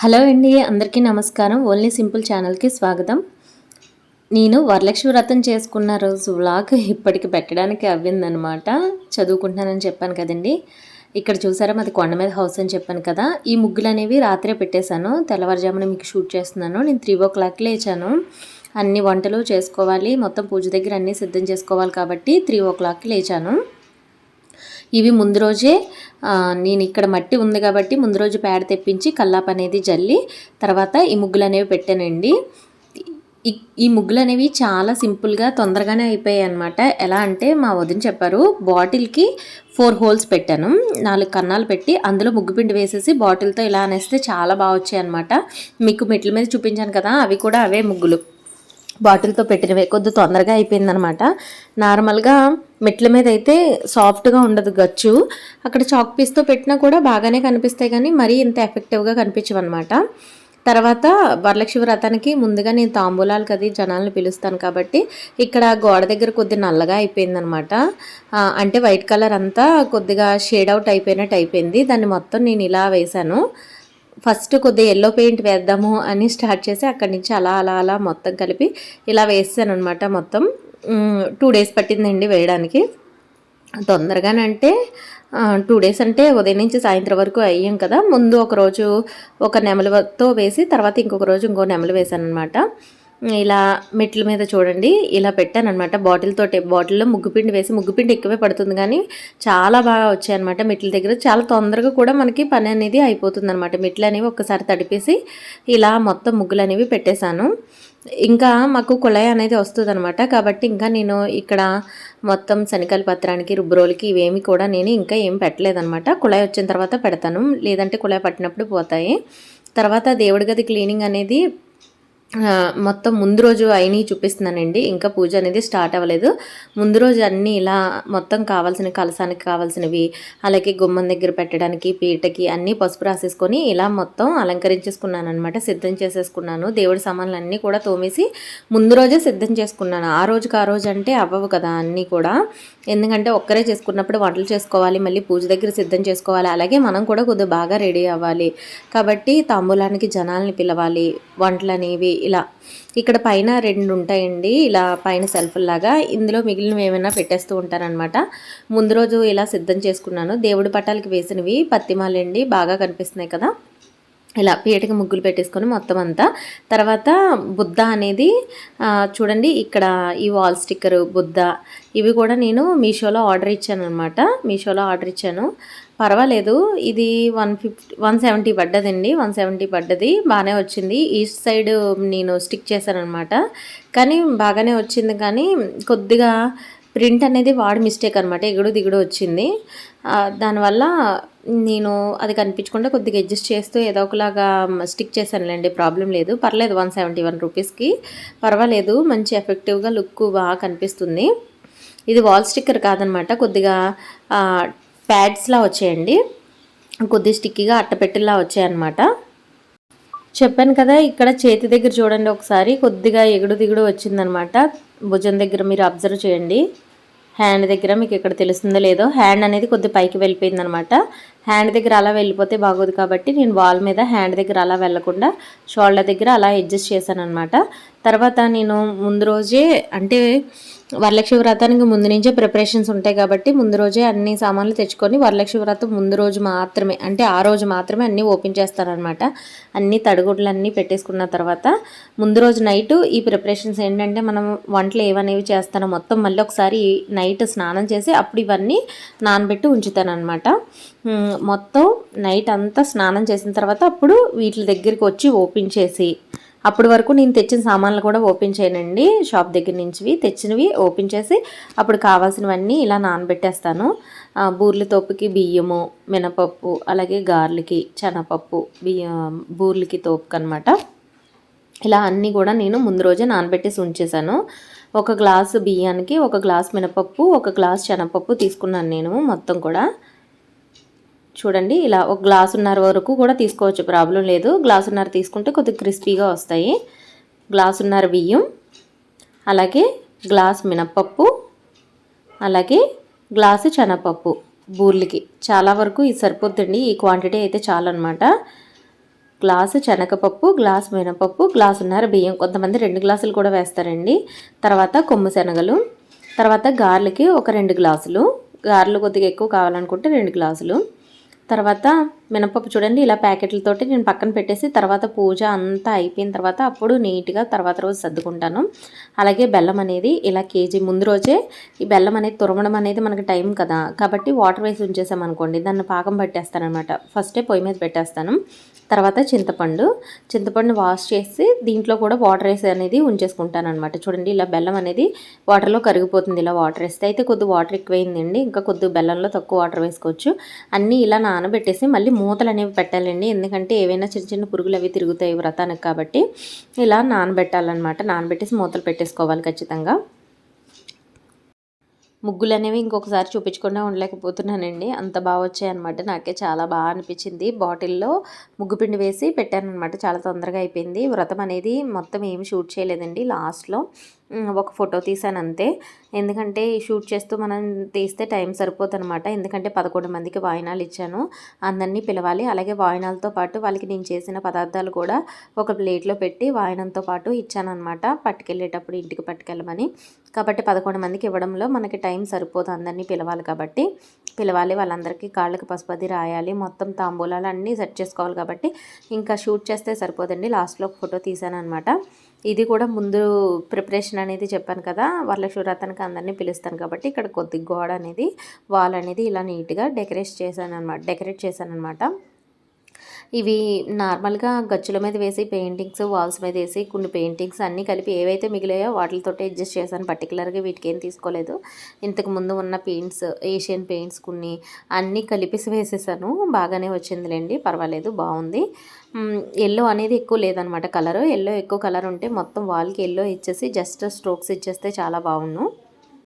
Hello అండి అందరికీ నమస్కారం. ఓన్లీ సింపుల్ ఛానల్కి స్వాగతం. నేను వరలక్ష్మి వ్రతం చేసుకున్న రోజు వ్లాగ్ ఇప్పటికి పెట్టడానికి అవ్విందనమాట చదువుకుంటున్నానని చెప్పాను కదండి. ఇక్కడ చూసారా మాది కొండ మీద హౌస్ అని చెప్పాను కదా. ఈ ముగ్గులు అనేవి రాత్రే పెట్టేశాను. తెల్లవారుజామున మీకు షూట్ చేస్తున్నాను. నేను త్రీ ఓ క్లాక్ లేచాను. అన్ని వంటలు చేసుకోవాలి. మొత్తం పూజ దగ్గర అన్నీ సిద్ధం చేసుకోవాలి కాబట్టి త్రీ ఓ క్లాక్కి లేచాను. ఇవి ముందు రోజే నేను ఇక్కడ మట్టి ఉంది కాబట్టి ముందు రోజు పేడ తెప్పించి కల్లాపు అనేది జల్లి తర్వాత ఈ ముగ్గులు అనేవి పెట్టానండి. ఈ- ఈ ముగ్గులు అనేవి చాలా సింపుల్గా తొందరగానే అయిపోయాయి అనమాట ఎలా అంటే మా వదిన చెప్పారు బాటిల్కి ఫోర్ హోల్స్ పెట్టాను. నాలుగు కన్నాలు పెట్టి అందులో ముగ్గు పిండి వేసేసి బాటిల్తో ఇలా అనేస్తే చాలా బాగా వచ్చాయి అనమాట మీకు మెట్ల మీద చూపించాను కదా అవి కూడా అవే ముగ్గులు. బాటిల్తో పెట్టినవే. కొద్ది తొందరగా అయిపోయిందనమాట. నార్మల్గా మెట్ల మీద అయితే సాఫ్ట్గా ఉండదు గచ్చు. అక్కడ చాక్ పీస్తో పెట్టినా కూడా బాగానే కనిపిస్తాయి కానీ మరీ ఇంత ఎఫెక్టివ్గా కనిపించవు అనమాట తర్వాత వరలక్ష్మి వ్రతానికి ముందుగా నేను తాంబూలాలు కది జనాలను పిలుస్తాను కాబట్టి ఇక్కడ గోడ దగ్గర కొద్ది నల్లగా అయిపోయిందనమాట. అంటే వైట్ కలర్ అంతా కొద్దిగా షేడ్ అవుట్ అయిపోయినట్టు అయిపోయింది. దాన్ని మొత్తం నేను ఇలా వేశాను. ఫస్ట్ కొద్దిగా ఎల్లో పెయింట్ వేద్దాము అని స్టార్ట్ చేసి అక్కడి నుంచి అలా అలా అలా మొత్తం కలిపి ఇలా వేసాను అనమాట మొత్తం టూ డేస్ పట్టిందండి వేయడానికి. తొందరగానంటే టూ డేస్ అంటే ఉదయం నుంచి సాయంత్రం వరకు అయ్యాం కదా. ముందు ఒక రోజు ఒక నెమలతో వేసి తర్వాత ఇంకొక రోజు ఇంకో నెమలు వేసాను అనమాట ఇలా మెట్ల మీద చూడండి ఇలా పెట్టాను అనమాట బాటిల్ తోటి బాటిల్లో ముగ్గుపిండి వేసి ముగ్గుపిండి ఎక్కువే పడుతుంది కానీ చాలా బాగా వచ్చాయన్నమాట మెట్ల దగ్గర. చాలా తొందరగా కూడా మనకి పని అనేది అయిపోతుంది అనమాట మెట్లు అనేవి ఒక్కసారి తడిపేసి ఇలా మొత్తం ముగ్గులు అనేవి పెట్టేశాను. ఇంకా మాకు కుళాయి అనేది వస్తుంది అనమాట కాబట్టి ఇంకా నేను ఇక్కడ మొత్తం శనగల పత్రానికి రుబ్బురోలకి ఇవేమి కూడా నేను ఇంకా ఏం పెట్టలేదనమాట కుళాయి వచ్చిన తర్వాత పెడతాను. లేదంటే కుళాయి పట్టినప్పుడు పోతాయి. తర్వాత దేవుడి గది క్లీనింగ్ అనేది మొత్తం ముందు రోజు అయినవి చూపిస్తున్నానండి. ఇంకా పూజ అనేది స్టార్ట్ అవ్వలేదు. ముందు రోజు అన్నీ ఇలా మొత్తం కావాల్సిన కలసానికి కావాల్సినవి అలాగే గుమ్మం దగ్గర పెట్టడానికి పీటకి అన్నీ పసుపు రాసేసుకొని ఇలా మొత్తం అలంకరించేసుకున్నాను అనమాట సిద్ధం చేసేసుకున్నాను. దేవుడి సామాన్లన్నీ కూడా తోమేసి ముందు రోజే సిద్ధం చేసుకున్నాను. ఆ రోజుకి ఆ రోజు అంటే అవ్వవు కదా అన్నీ కూడా. ఎందుకంటే ఒక్కరే చేసుకున్నప్పుడు వంటలు చేసుకోవాలి మళ్ళీ పూజ దగ్గర సిద్ధం చేసుకోవాలి అలాగే మనం కూడా కొద్దిగా బాగా రెడీ అవ్వాలి. కాబట్టి తాంబూలానికి జనాల్ని పిలవాలి వంటలు అనేవి ఇలా. ఇక్కడ పైన రెండు ఉంటాయండి ఇలా పైన సెల్ఫ్లాగా ఇందులో మిగిలినవి ఏమైనా పెట్టేస్తూ ఉంటారనమాట ముందు రోజు ఇలా సిద్ధం చేసుకున్నాను. దేవుడి పట్టాలకి వేసినవి పత్తిమాలండి బాగా కనిపిస్తున్నాయి కదా. ఇలా పీటకి ముగ్గులు పెట్టేసుకొని మొత్తం అంతా. తర్వాత బుద్ధ అనేది చూడండి ఇక్కడ ఈ వాల్ స్టిక్కర్ బుద్ధ ఇవి కూడా నేను మీషోలో ఆర్డర్ ఇచ్చాను అనమాట మీషోలో ఆర్డర్ ఇచ్చాను. పర్వాలేదు ఇది వన్ ఫిఫ్టీ వన్ సెవెంటీ పడ్డదండి. వన్ సెవెంటీ పడ్డది. బాగానే వచ్చింది. ఈస్ట్ సైడ్ నేను స్టిక్ చేశాను అనమాట కానీ బాగానే వచ్చింది. కానీ కొద్దిగా ప్రింట్ అనేది వాడి మిస్టేక్ అనమాట ఎగుడు దిగుడు వచ్చింది. దానివల్ల నేను అది కనిపించకుండా కొద్దిగా అడ్జస్ట్ చేస్తూ ఏదో ఒకలాగా స్టిక్ చేశానులేండి ప్రాబ్లం లేదు. పర్లేదు వన్ సెవెంటీ వన్ రూపీస్కి. పర్వాలేదు మంచి ఎఫెక్టివ్గా లుక్ బాగా కనిపిస్తుంది. ఇది వాల్ స్టిక్కర్ కాదనమాట కొద్దిగా ప్యాడ్స్లా వచ్చాయండి. కొద్ది స్టిక్కీగా అట్టపెట్టెలా వచ్చాయన్నమాట చెప్పాను కదా ఇక్కడ చేతి దగ్గర చూడండి ఒకసారి కొద్దిగా ఎగుడు దిగుడు వచ్చిందనమాట. భుజం దగ్గర మీరు అబ్జర్వ్ చేయండి. హ్యాండ్ దగ్గర మీకు ఇక్కడ తెలుస్తుందో లేదో హ్యాండ్ అనేది కొద్ది పైకి వెళ్ళిపోయింది అనమాట హ్యాండ్ దగ్గర అలా వెళ్ళిపోతే బాగోదు కాబట్టి నేను వాల్ మీద హ్యాండ్ దగ్గర అలా వెళ్ళకుండా షోల్డర్ దగ్గర అలా అడ్జస్ట్ చేశాను అనమాట తర్వాత నేను ముందు రోజే అంటే వరలక్ష్మి వ్రతానికి ముందు నుంచే ప్రిపరేషన్స్ ఉంటాయి కాబట్టి ముందు రోజే అన్ని సామాన్లు తెచ్చుకొని వరలక్ష్మి వ్రతం ముందు రోజు మాత్రమే అంటే ఆ రోజు మాత్రమే అన్నీ ఓపెన్ చేస్తారనమాట అన్ని తడిగుడ్లు అన్నీ పెట్టేసుకున్న తర్వాత ముందు రోజు నైట్ ఈ ప్రిపరేషన్స్ ఏంటంటే మనం వంటలు ఏవనేవి చేస్తానో మొత్తం మళ్ళీ ఒకసారి నైట్ స్నానం చేసి అప్పుడు ఇవన్నీ నానబెట్టి ఉంచుతానమాట మొత్తం నైట్ అంతా స్నానం చేసిన తర్వాత అప్పుడు వీటి దగ్గరికి వచ్చి ఓపెన్ చేసి అప్పటి వరకు నేను తెచ్చిన సామాన్లు కూడా ఓపెన్ చేయనండి. షాప్ దగ్గర నుంచివి తెచ్చినవి ఓపెన్ చేసి అప్పుడు కావాల్సినవన్నీ ఇలా నానబెట్టేస్తాను. ఆ, తోపుకి బియ్యము మినపప్పు అలాగే గార్లకి శనగపప్పు బియ్యం బూర్లకి తోపుకి అనమాట ఇలా అన్నీ కూడా నేను ముందు రోజే నానబెట్టేసి ఉంచేసాను ఒక గ్లాసు బియ్యానికి ఒక గ్లాస్ మినపప్పు ఒక గ్లాస్ శనగపప్పు తీసుకున్నాను నేను మొత్తం కూడా. చూడండి ఇలా ఒక గ్లాసున్నర వరకు కూడా తీసుకోవచ్చు ప్రాబ్లం లేదు. గ్లాసున్నర తీసుకుంటే కొద్దిగా క్రిస్పీగా వస్తాయి. గ్లాసున్నర బియ్యం అలాగే గ్లాస్ మినప్పప్పు అలాగే గ్లాసు శనగపప్పు బూర్లకి. చాలా వరకు ఇది సరిపోద్దండి ఈ క్వాంటిటీ అయితే చాలు అనమాట గ్లాసు శనగపప్పు గ్లాస్ మినపప్పు గ్లాసున్నర బియ్యం. కొంతమంది రెండు గ్లాసులు కూడా వేస్తారండి. తర్వాత కొమ్ము శనగలు తర్వాత గార్లకి ఒక రెండు గ్లాసులు. గారెలు కొద్దిగా ఎక్కువ కావాలనుకుంటే రెండు గ్లాసులు. తర్వాత మినపప్పు చూడండి ఇలా ప్యాకెట్లతోటి నేను పక్కన పెట్టేసి తర్వాత పూజ అంతా అయిపోయిన తర్వాత అప్పుడు నీట్గా తర్వాత రోజు సర్దుకుంటాను. అలాగే బెల్లం అనేది ఇలా కేజీ ముందు రోజే ఈ బెల్లం అనేది తురమడం అనేది మనకి టైం కదా కాబట్టి వాటర్ వేసి ఉంచేసామనుకోండి దాన్ని పాకం పట్టేస్తానమాట ఫస్టే పొయ్యి మీద పెట్టేస్తాను. తర్వాత చింతపండు చింతపండు వాష్ చేసి దీంట్లో కూడా వాటర్ వేసి అనేది ఉంచేసుకుంటాను అనమాట చూడండి ఇలా బెల్లం అనేది వాటర్లో కరిగిపోతుంది ఇలా వాటర్ వేస్తే. అయితే కొద్ది వాటర్ ఎక్కువైందండి ఇంకా కొద్ది బెల్లంలో తక్కువ వాటర్ వేసుకోవచ్చు. అన్నీ ఇలా నానబెట్టేసి మళ్ళీ మూతలు అనేవి పెట్టాలండి. ఎందుకంటే ఏవైనా చిన్న చిన్న పురుగులు అవి తిరుగుతాయి వ్రతానికి కాబట్టి ఇలా నానబెట్టాలన్నమాట. నానబెట్టేసి మూతలు పెట్టేసుకోవాలి ఖచ్చితంగా. ముగ్గులు అనేవి ఇంకొకసారి చూపించకుండా ఉండలేకపోతున్నానండి. అంత బాగా వచ్చాయన్నమాట. నాకే చాలా బాగా అనిపించింది. బాటిల్లో ముగ్గు పిండి వేసి పెట్టాను అనమాట చాలా తొందరగా అయిపోయింది. వ్రతం అనేది మొత్తం ఏమి షూట్ చేయలేదండి లాస్ట్లో. ఒక ఫోటో తీసాను అంతే ఎందుకంటే షూట్ చేస్తూ మనం తీస్తే టైం సరిపోతుందన్నమాట ఎందుకంటే పదకొండు మందికి వాయినాలు ఇచ్చాను. అందరినీ పిలవాలి. అలాగే వాయినాలతో పాటు వాళ్ళకి నేను చేసిన పదార్థాలు కూడా ఒక ప్లేట్లో పెట్టి వాయినంతో పాటు ఇచ్చాను అనమాట పట్టుకెళ్ళేటప్పుడు ఇంటికి పట్టుకెళ్ళమని. కాబట్టి పదకొండు మందికి ఇవ్వడంలో మనకి టైం సరిపోదు అందరినీ పిలవాలి కాబట్టి. పిలవాలి. వాళ్ళందరికీ కాళ్ళకి పసుపది రాయాలి. మొత్తం తాంబూలాలు అన్నీ సెట్ చేసుకోవాలి కాబట్టి. ఇంకా షూట్ చేస్తే సరిపోదండి. లాస్ట్లో ఫోటో తీసాను అనమాట ఇది కూడా ముందు ప్రిపరేషన్ అనేది చెప్పాను కదా వరలక్ష్మీవ్రతానికి అందరినీ పిలుస్తాను కాబట్టి ఇక్కడ కొద్ది గోడ అనేది వాల్ అనేది ఇలా నీట్గా డెకరేట్ చేశాను అనమాట డెకరేట్ చేశాను అనమాట ఇవి నార్మల్గా గచ్చుల మీద వేసి పెయింటింగ్స్ వాల్స్ మీద వేసి కొన్ని పెయింటింగ్స్ అన్నీ కలిపి ఏవైతే మిగిలాయో వాటితో అడ్జస్ట్ చేశాను. పర్టికులర్గా వీటికి ఏం తీసుకోలేదు. ఇంతకు ముందు ఉన్న పెయింట్స్ ఏషియన్ పెయింట్స్ కొన్ని అన్నీ కలిపేసి వేసేసాను. బాగానే వచ్చిందిలేండి. పర్వాలేదు బాగుంది. ఎల్లో అనేది ఎక్కువ లేదనమాట కలరు. ఎల్లో ఎక్కువ కలర్ ఉంటే మొత్తం వాల్కి ఎల్లో ఇచ్చేసి జస్ట్ స్ట్రోక్స్ ఇచ్చేస్తే చాలా బాగుండు